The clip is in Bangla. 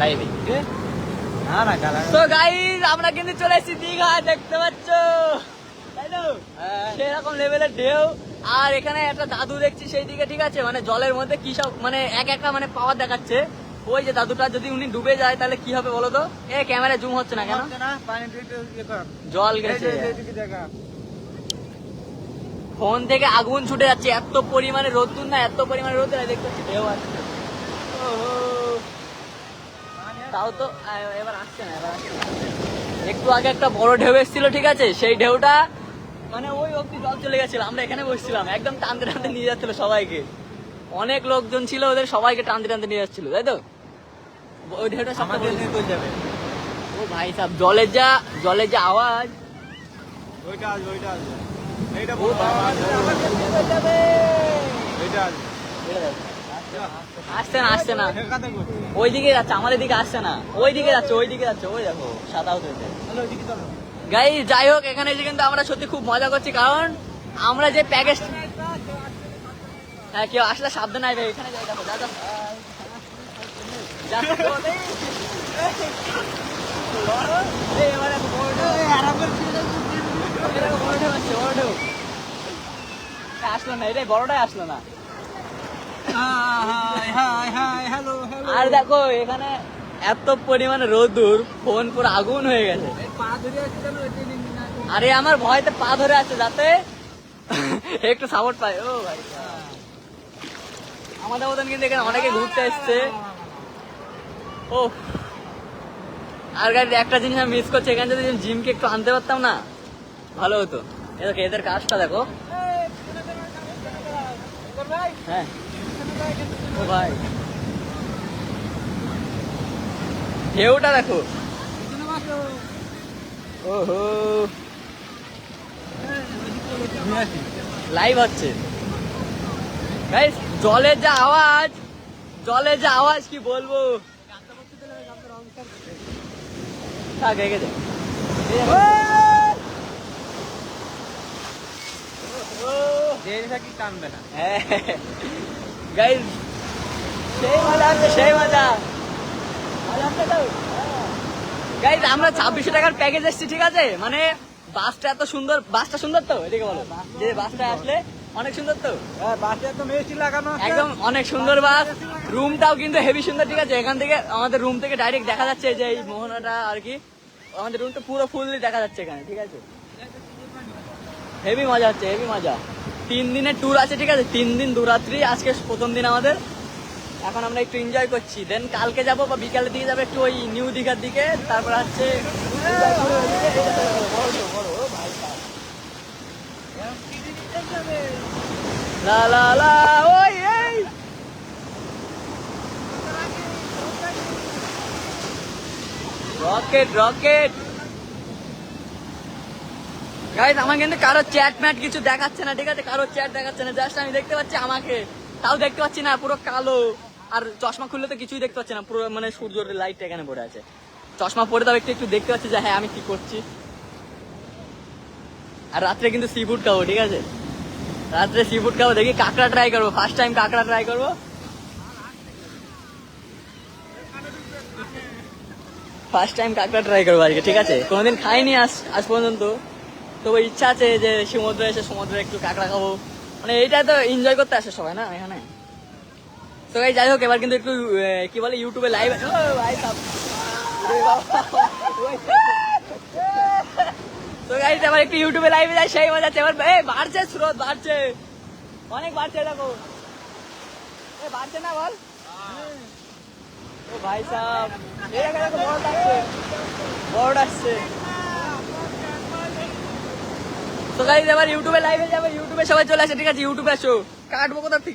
লাইভে না না তো গাইজ আমরা কিন্তু চলে এসেছি দীঘা দেখতে পাচ্ছ? তাই তো? হ্যাঁ। সেরকম লেভেলের ঢেউ। আর এখানে একটা দাদু দেখছি সেই দিকে ঠিক আছে? মানে জলের মধ্যে কি সব মানে এক একটা মানে পাওয়ার দেখাচ্ছে। ওই যে দাদুটা যদি উনি ডুবে যায় তাহলে কি হবে বলো তো? এ ক্যামেরা জুম হচ্ছে না কেন? ইয়ে জল গেছে। ফোন থেকে আগুন ছুটে যাচ্ছে এত পরিমাণে রোদ্দুর না এত পরিমাণে রোদ্দুর দেখতে পাচ্ছি ঢেউ আসছে। তাও তো এবার আসছে না এবার আসছে একটু আগে একটা বড় ঢেউ এসেছিল ঠিক আছে? সেই ঢেউটা মানে ওই অব্দি জল চলে গেছিল আমরা এখানে বসছিলাম একদম টানতে টানতে নিয়ে যাচ্ছিল সবাইকে। অনেক লোকজন ছিল ওদের সবাইকে টানতে টানতে নিয়ে যাচ্ছিল তাই তো? ওই ঢেউটা আমাদের নিয়ে যাবে? ও ভাই সাহেব জলের যা জলের যা আওয়াজ। ওইটা আসবে ওইটা আসবে। এইটা বড় চলে যাবে। এইটা আসবে। আসছে না আসছে না ওই দিকে যাচ্ছে আমাদের দিকে আসছে না ওই দিকে যাচ্ছে ওই দিকে যাচ্ছে ওই দেখো গাই যাই হোক এখানে এসে কিন্তু আমরা সত্যি খুব মজা করছি কারণ আমরা যে প্যাকেজ হ্যাঁ কেউ আসলে সাবধান এখানে আসলো না এটাই বড়টাই আসলো না আর দেখো এখানে এত পরিমাণে রোদুর ফোন পুরো আগুন হয়ে গেছে। আরে আমার ভয়তে পা ধরে আছে যাতে একটু সাপোর্ট পায়। ও ভাই আমাদের মতন কিন্তু এখানে অনেকে ঘুরতে এসছে। ও আর গাড়ি একটা জিনিস আমি মিস করছি এখানে যদি জিমকে একটু আনতে পারতাম না ভালো হতো। এদেরকে এদের কাজটা দেখো। হ্যাঁ। ও ভাই। ঢেউটা দেখো। ওহো। লাইভ হচ্ছে। গাইস জলের যা আওয়াজ জলের যা আওয়াজ কি বলব? থাক রেখে দে। দেরি থাকি কানবে না। গাইস সেই মজা হচ্ছে সেই মজা। গাইস আমরা ছাব্বিশশো টাকার প্যাকেজ এসেছি ঠিক আছে? মানে বাসটা এত সুন্দর বাসটা সুন্দর তো? এদিকে বলো। যে বাসটা আসলে অনেক সুন্দর তো? হ্যাঁ আছে। একদম অনেক সুন্দর বাস। রুমটাও কিন্তু হেভি সুন্দর ঠিক আছে? এখান থেকে আমাদের রুম থেকে ডাইরেক্ট দেখা যাচ্ছে যে এই মোহনাটা আর কি। আমাদের রুমটা পুরো ফুললি দেখা যাচ্ছে এখানে ঠিক আছে? হেভি মজা হচ্ছে হেভি মজা। তিন দিনের ট্যুর আছে, ঠিক আছে? তিন দিন দু রাত্রি আজকে প্রথম দিন আমাদের। এখন আমরা একটু এনজয় করছি। দেন কালকে যাব বা বিকালের দিকে যাব একটু ওই নিউ দীঘার দিকে। তারপর এই রকেট রকেট গাইজ আমার কিন্তু কারও চ্যাট ম্যাট কিছু দেখাচ্ছে না, ঠিক আছে? কারও চ্যাট দেখাচ্ছে না জাস্ট আমি দেখতে পাচ্ছি আমাকে। তাও দেখতে পাচ্ছি না, পুরো কালো। আর চশমা খুললে তো কিছুই দেখতে পাচ্ছি না, পুরো মানে সূর্যের লাইট এখানে পড়ে আছে। চশমা পরে তাও একটু একটু দেখতে পাচ্ছি যে হ্যাঁ আমি কি করছি। আর রাত্রে কিন্তু সি ফুড খাব, ঠিক আছে? রাত্রে সি ফুড খাব, দেখি কাঁকড়া ট্রাই করব। ফার্স্ট টাইম কাঁকড়া ট্রাই করব। ফার্স্ট টাইম কাঁকড়া ট্রাই করব আজকে, ঠিক আছে? কোনোদিন খাইনি আজ আজ পর্যন্ত। তবে ইচ্ছা আছে যে সমুদ্রে এসে সমুদ্রে একটু কাঁকড়া খাব। মানে এইটা তো এনজয় করতে আসে সবাই, না? এখানে। তো গাই যাই হোক, এবার কিন্তু একটু কি বলে ইউটিউবে লাইভ তো গাইজ এবার একটু ইউটিউবে লাইভে যাই, সেই মজা আছে এবার এই বাড়ছে স্রোত, বাড়ছে। অনেক বাড়ছে দেখো। বাড়ছে না বল? ভাই সাহেব এই বড় আসছে বড় আসছে তো গাইজ এবার ইউটিউবে লাইভে যাবে ইউটিউবে সবাই চলে আসে, ঠিক আছে? ইউটিউবে আসো। কাটবো কোথা থেকে?